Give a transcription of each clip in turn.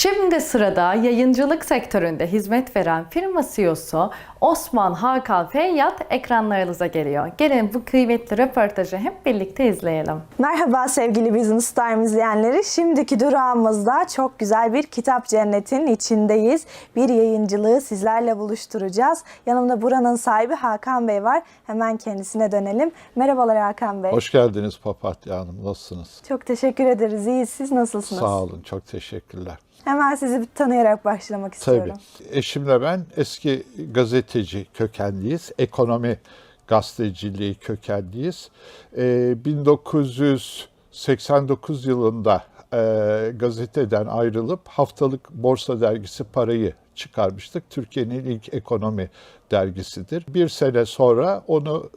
Şimdi sırada yayıncılık sektöründe hizmet veren firma CEO'su Osman Hakan Feyyat ekranlarınıza geliyor. Gelin bu kıymetli röportajı hep birlikte izleyelim. Merhaba sevgili Business Time izleyenleri. Şimdiki durağımızda çok güzel bir kitap cennetin içindeyiz. Bir yayıncılığı sizlerle buluşturacağız. Yanımda buranın sahibi Hakan Bey var. Hemen kendisine dönelim. Merhabalar Hakan Bey. Hoş geldiniz Papatya Hanım. Nasılsınız? Çok teşekkür ederiz. İyiyiz. Siz nasılsınız? Sağ olun. Çok teşekkürler. Hemen sizi bir tanıyarak başlamak istiyorum. Tabii. Eşimle ben eski gazeteci kökenliyiz. Ekonomi gazeteciliği kökenliyiz. Ee, 1989 yılında e, gazeteden ayrılıp haftalık Borsa Dergisi Parayı çıkarmıştık. Türkiye'nin ilk ekonomi dergisidir. Bir sene sonra onu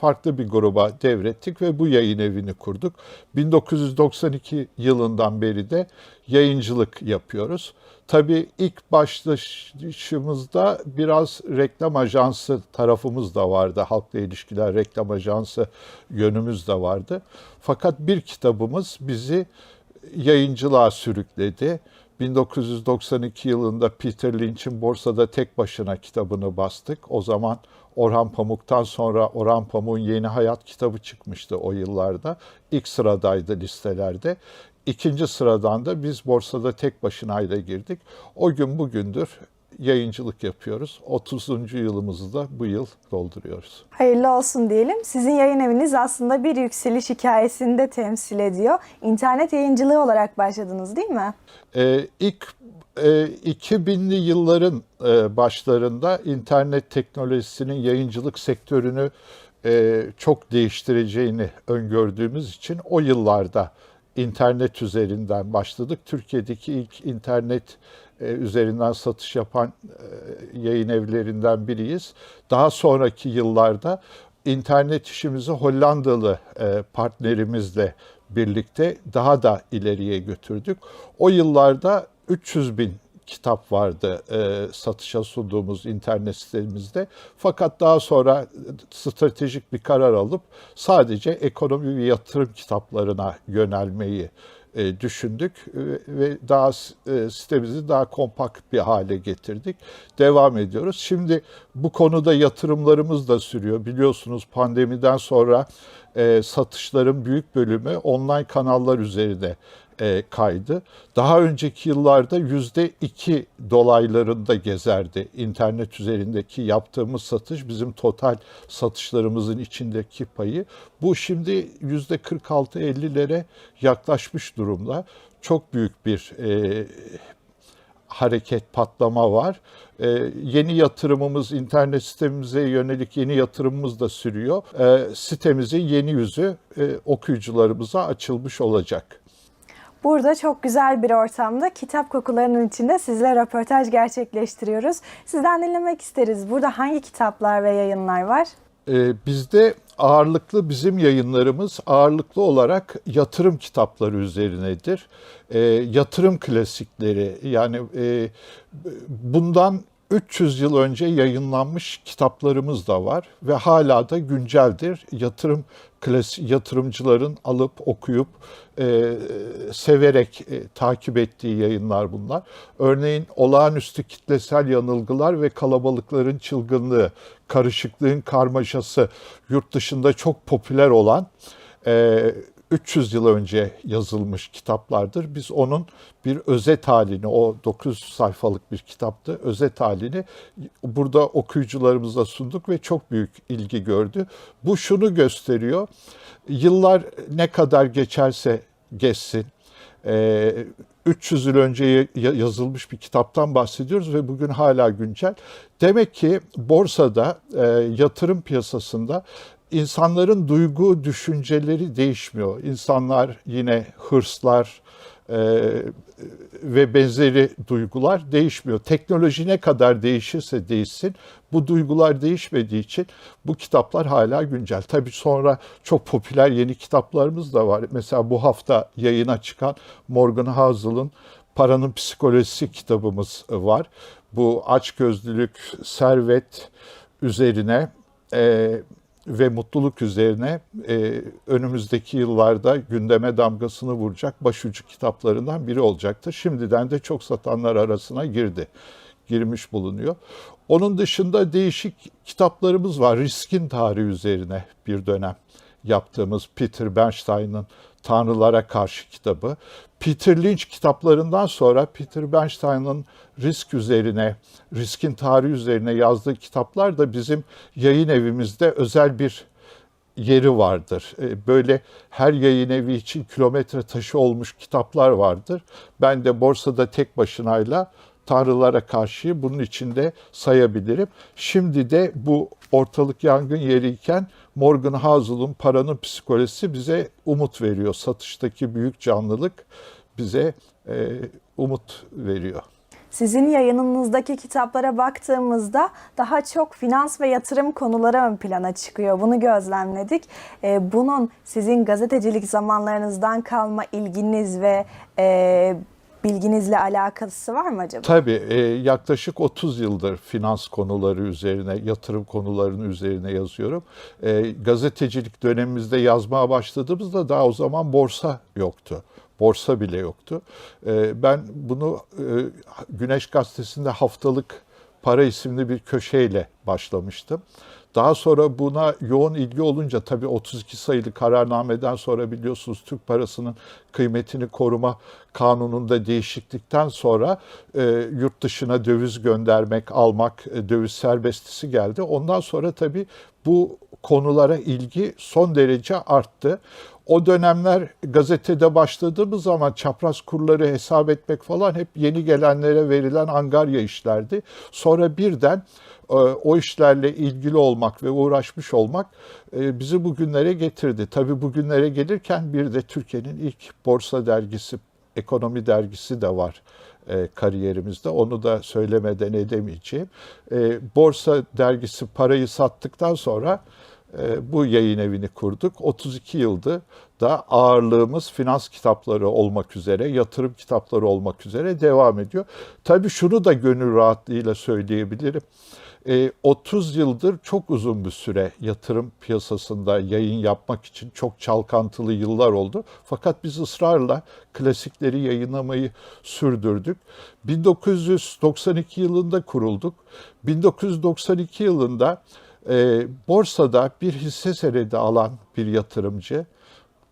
farklı bir gruba devrettik ve bu yayın evini kurduk. 1992 yılından beri de yayıncılık yapıyoruz. Tabii ilk başlaşımızda biraz reklam ajansı tarafımız da vardı. Halkla ilişkiler reklam ajansı yönümüz de vardı. Fakat bir kitabımız bizi yayıncılığa sürükledi. 1992 yılında Peter Lynch'in Borsada Tek Başına kitabını bastık. O zaman Orhan Pamuk'tan sonra Orhan Pamuk'un Yeni Hayat kitabı çıkmıştı o yıllarda. İlk sıradaydı listelerde. İkinci sıradan da biz borsada tek başınayla girdik. O gün bugündür yayıncılık yapıyoruz. 30. yılımızı da bu yıl dolduruyoruz. Hayırlı olsun diyelim. Sizin yayın eviniz aslında bir yükseliş hikayesini de temsil ediyor. İnternet yayıncılığı olarak başladınız değil mi? Ee, ilk 2000'li yılların e, başlarında internet teknolojisinin yayıncılık sektörünü e, çok değiştireceğini öngördüğümüz için o yıllarda internet üzerinden başladık. Türkiye'deki ilk internet e, üzerinden satış yapan e, yayın evlerinden biriyiz. Daha sonraki yıllarda internet işimizi Hollandalı e, partnerimizle birlikte daha da ileriye götürdük. O yıllarda 300 bin kitap vardı e, satışa sunduğumuz internet sitemizde. Fakat daha sonra stratejik bir karar alıp sadece ekonomi ve yatırım kitaplarına yönelmeyi e, düşündük e, ve daha e, sitemizi daha kompakt bir hale getirdik. Devam ediyoruz. Şimdi bu konuda yatırımlarımız da sürüyor. Biliyorsunuz pandemiden sonra e, satışların büyük bölümü online kanallar üzerinde e, kaydı. Daha önceki yıllarda yüzde iki dolaylarında gezerdi internet üzerindeki yaptığımız satış bizim total satışlarımızın içindeki payı. Bu şimdi yüzde 46-50'lere yaklaşmış durumda. Çok büyük bir e, hareket, patlama var. Ee, yeni yatırımımız, internet sitemize yönelik yeni yatırımımız da sürüyor. Ee, sitemizin yeni yüzü e, okuyucularımıza açılmış olacak. Burada çok güzel bir ortamda kitap kokularının içinde sizle röportaj gerçekleştiriyoruz. Sizden dinlemek isteriz. Burada hangi kitaplar ve yayınlar var? Ee, bizde ağırlıklı bizim yayınlarımız ağırlıklı olarak yatırım kitapları üzerinedir. Ee, yatırım klasikleri yani e, bundan 300 yıl önce yayınlanmış kitaplarımız da var ve hala da günceldir. Yatırım klasik yatırımcıların alıp okuyup e, severek e, takip ettiği yayınlar bunlar. Örneğin olağanüstü kitlesel yanılgılar ve kalabalıkların çılgınlığı, karışıklığın karmaşası yurt dışında çok popüler olan e, 300 yıl önce yazılmış kitaplardır. Biz onun bir özet halini, o 9 sayfalık bir kitaptı, özet halini burada okuyucularımıza sunduk ve çok büyük ilgi gördü. Bu şunu gösteriyor, yıllar ne kadar geçerse geçsin, 300 yıl önce yazılmış bir kitaptan bahsediyoruz ve bugün hala güncel. Demek ki borsada, yatırım piyasasında insanların duygu, düşünceleri değişmiyor. İnsanlar yine hırslar e, ve benzeri duygular değişmiyor. Teknoloji ne kadar değişirse değişsin bu duygular değişmediği için bu kitaplar hala güncel. Tabii sonra çok popüler yeni kitaplarımız da var. Mesela bu hafta yayına çıkan Morgan Housel'ın Paranın Psikolojisi kitabımız var. Bu açgözlülük, servet üzerine e, ve mutluluk üzerine e, önümüzdeki yıllarda gündeme damgasını vuracak başucu kitaplarından biri olacaktır. Şimdiden de çok satanlar arasına girdi, girmiş bulunuyor. Onun dışında değişik kitaplarımız var. Riskin tarihi üzerine bir dönem yaptığımız Peter Bernstein'ın Tanrılara Karşı kitabı. Peter Lynch kitaplarından sonra Peter Bernstein'ın risk üzerine, riskin tarihi üzerine yazdığı kitaplar da bizim yayın evimizde özel bir yeri vardır. E, Böyle her yayın evi için kilometre taşı olmuş kitaplar vardır. Ben de borsada tek başınayla tanrılara karşı bunun içinde sayabilirim. Şimdi de bu ortalık yangın yeriyken Morgan Housel'un paranın psikolojisi bize umut veriyor. Satıştaki büyük canlılık bize e, umut veriyor. Sizin yayınınızdaki kitaplara baktığımızda daha çok finans ve yatırım konuları ön plana çıkıyor. Bunu gözlemledik. Ee, bunun sizin gazetecilik zamanlarınızdan kalma ilginiz ve e, bilginizle alakası var mı acaba? Tabii e, yaklaşık 30 yıldır finans konuları üzerine, yatırım konularının üzerine yazıyorum. E, gazetecilik dönemimizde yazmaya başladığımızda daha o zaman borsa yoktu. Borsa bile yoktu. E, ben bunu e, Güneş Gazetesi'nde haftalık para isimli bir köşeyle başlamıştım. Daha sonra buna yoğun ilgi olunca tabii 32 sayılı kararnameden sonra biliyorsunuz Türk parasının kıymetini koruma kanununda değişiklikten sonra e, yurt dışına döviz göndermek, almak, e, döviz serbestisi geldi. Ondan sonra tabii bu konulara ilgi son derece arttı. O dönemler gazetede başladığımız zaman çapraz kurları hesap etmek falan hep yeni gelenlere verilen angarya işlerdi. Sonra birden o işlerle ilgili olmak ve uğraşmış olmak e, bizi bugünlere getirdi. Tabii bugünlere gelirken bir de Türkiye'nin ilk borsa dergisi, ekonomi dergisi de var e, kariyerimizde. Onu da söylemeden edemeyeceğim. E, Borsa dergisi parayı sattıktan sonra e, bu yayın evini kurduk. 32 yıldır da ağırlığımız finans kitapları olmak üzere, yatırım kitapları olmak üzere devam ediyor. Tabii şunu da gönül rahatlığıyla söyleyebilirim. E, 30 yıldır çok uzun bir süre yatırım piyasasında yayın yapmak için çok çalkantılı yıllar oldu. Fakat biz ısrarla klasikleri yayınlamayı sürdürdük. 1992 yılında kurulduk. 1992 yılında e, borsada bir hisse senedi alan bir yatırımcı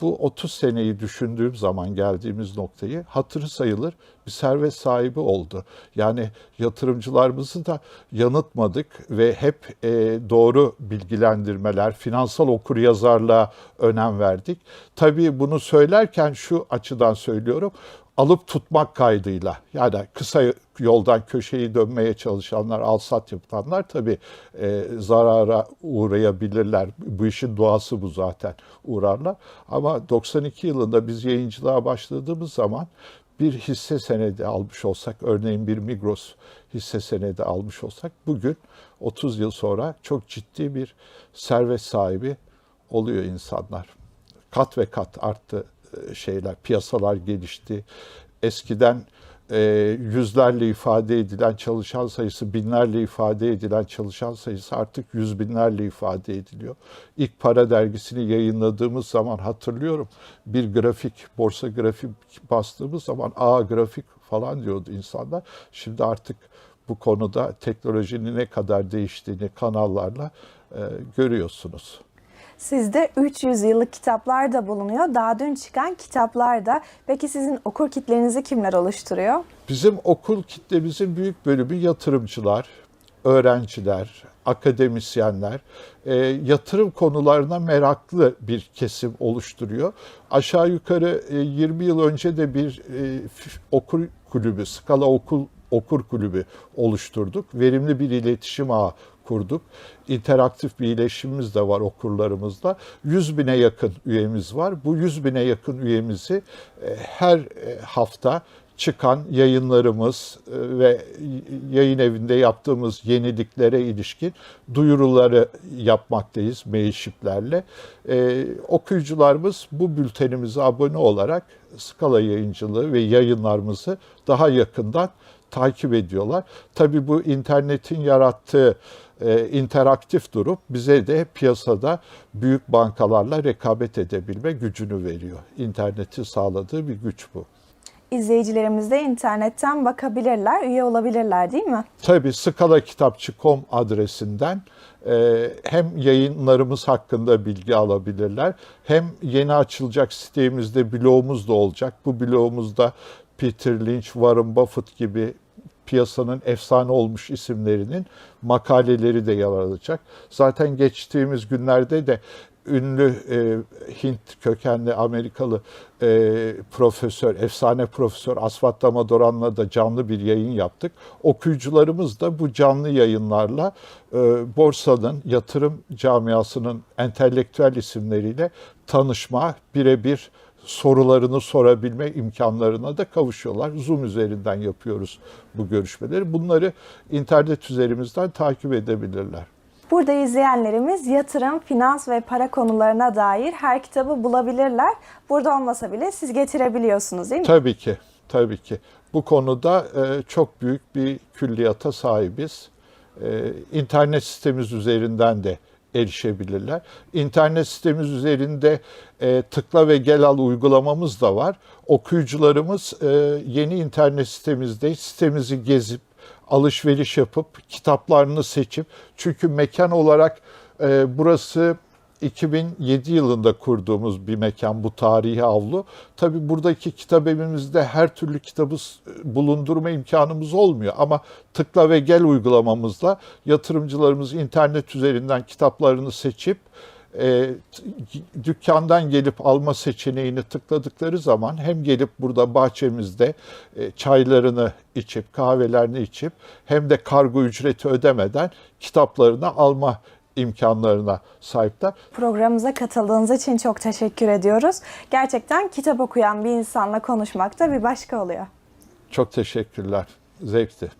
bu 30 seneyi düşündüğüm zaman geldiğimiz noktayı hatırı sayılır bir servet sahibi oldu. Yani yatırımcılarımızı da yanıtmadık ve hep e, doğru bilgilendirmeler, finansal okuryazarlığa önem verdik. Tabii bunu söylerken şu açıdan söylüyorum alıp tutmak kaydıyla yani kısa yoldan köşeyi dönmeye çalışanlar, alsat yapanlar tabii e, zarara uğrayabilirler. Bu işin doğası bu zaten uğrarlar. Ama 92 yılında biz yayıncılığa başladığımız zaman bir hisse senedi almış olsak, örneğin bir Migros hisse senedi almış olsak bugün 30 yıl sonra çok ciddi bir servet sahibi oluyor insanlar. Kat ve kat arttı şeyler, piyasalar gelişti. Eskiden e, yüzlerle ifade edilen çalışan sayısı, binlerle ifade edilen çalışan sayısı artık yüz binlerle ifade ediliyor. İlk para dergisini yayınladığımız zaman hatırlıyorum bir grafik, borsa grafik bastığımız zaman A grafik falan diyordu insanlar. Şimdi artık bu konuda teknolojinin ne kadar değiştiğini kanallarla e, görüyorsunuz. Sizde 300 yıllık kitaplar da bulunuyor. Daha dün çıkan kitaplar da. Peki sizin okur kitlenizi kimler oluşturuyor? Bizim okul kitlemizin büyük bölümü yatırımcılar, öğrenciler, akademisyenler, e, yatırım konularına meraklı bir kesim oluşturuyor. Aşağı yukarı e, 20 yıl önce de bir e, okur kulübü, Skala Okul Okur Kulübü oluşturduk. Verimli bir iletişim ağı kurduk. İnteraktif bir iletişimimiz de var okurlarımızla. 100 bine yakın üyemiz var. Bu 100 bine yakın üyemizi e, her e, hafta çıkan yayınlarımız e, ve yayın evinde yaptığımız yeniliklere ilişkin duyuruları yapmaktayız mailshiplerle. Ee, okuyucularımız bu bültenimize abone olarak Skala yayıncılığı ve yayınlarımızı daha yakından takip ediyorlar. Tabii bu internetin yarattığı e, interaktif durum bize de piyasada büyük bankalarla rekabet edebilme gücünü veriyor. İnternetin sağladığı bir güç bu. İzleyicilerimiz de internetten bakabilirler, üye olabilirler değil mi? Tabii skalakitapçı.com adresinden e, hem yayınlarımız hakkında bilgi alabilirler hem yeni açılacak sitemizde blogumuz da olacak. Bu blogumuzda Peter Lynch, Warren Buffett gibi piyasanın efsane olmuş isimlerinin makaleleri de yer alacak. Zaten geçtiğimiz günlerde de ünlü e, Hint kökenli Amerikalı e, profesör, efsane profesör Asvat Damadoran'la da canlı bir yayın yaptık. Okuyucularımız da bu canlı yayınlarla e, borsanın, yatırım camiasının entelektüel isimleriyle tanışma, birebir sorularını sorabilme imkanlarına da kavuşuyorlar. Zoom üzerinden yapıyoruz bu görüşmeleri. Bunları internet üzerimizden takip edebilirler. Burada izleyenlerimiz yatırım, finans ve para konularına dair her kitabı bulabilirler. Burada olmasa bile siz getirebiliyorsunuz değil mi? Tabii ki, tabii ki. Bu konuda e, çok büyük bir külliyata sahibiz. E, internet sitemiz üzerinden de erişebilirler. İnternet sitemiz üzerinde e, tıkla ve gel al uygulamamız da var. Okuyucularımız e, yeni internet sitemizde sitemizi gezip alışveriş yapıp kitaplarını seçip çünkü mekan olarak e, burası 2007 yılında kurduğumuz bir mekan bu tarihi avlu. Tabi buradaki kitap evimizde her türlü kitabı bulundurma imkanımız olmuyor ama tıkla ve gel uygulamamızla yatırımcılarımız internet üzerinden kitaplarını seçip e, dükkandan gelip alma seçeneğini tıkladıkları zaman hem gelip burada bahçemizde e, çaylarını içip kahvelerini içip hem de kargo ücreti ödemeden kitaplarını alma imkanlarına sahipler. Programımıza katıldığınız için çok teşekkür ediyoruz. Gerçekten kitap okuyan bir insanla konuşmak da bir başka oluyor. Çok teşekkürler. Zevkti.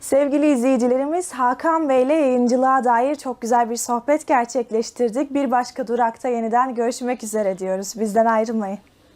Sevgili izleyicilerimiz Hakan Bey ile yayıncılığa dair çok güzel bir sohbet gerçekleştirdik. Bir başka durakta yeniden görüşmek üzere diyoruz. Bizden ayrılmayın.